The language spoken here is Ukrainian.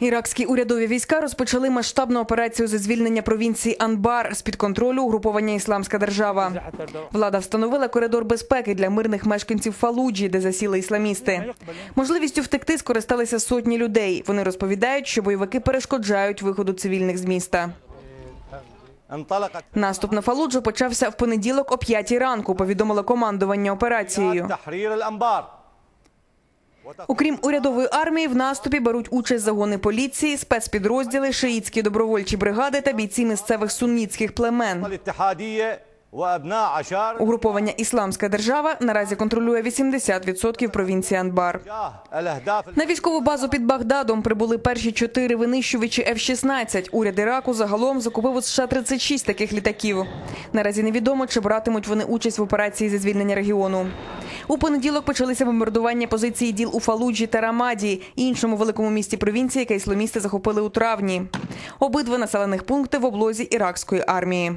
Іракські урядові війська розпочали масштабну операцію за звільнення провінції Анбар з під контролю угруповання Ісламська держава. Влада встановила коридор безпеки для мирних мешканців Фалуджі, де засіли ісламісти. Можливістю втекти скористалися сотні людей. Вони розповідають, що бойовики перешкоджають виходу цивільних з міста. Наступ на Фалуджу почався в понеділок о 5 ранку. Повідомило командування операцією. Окрім урядової армії, в наступі беруть участь загони поліції, спецпідрозділи, шиїцькі добровольчі бригади та бійці місцевих сунніцьких племен. Угруповання Ісламська держава наразі контролює 80% провінції Анбар. На військову базу під Багдадом прибули перші чотири винищувачі F-16. Уряд Іраку загалом закупив у США 36 таких літаків. Наразі невідомо чи братимуть вони участь в операції зі звільнення регіону. У понеділок почалися бомбардування позиції діл у Фалуджі та Рамаді, іншому великому місті провінції, яке ісламісти захопили у травні. Обидва населених пункти в облозі іракської армії.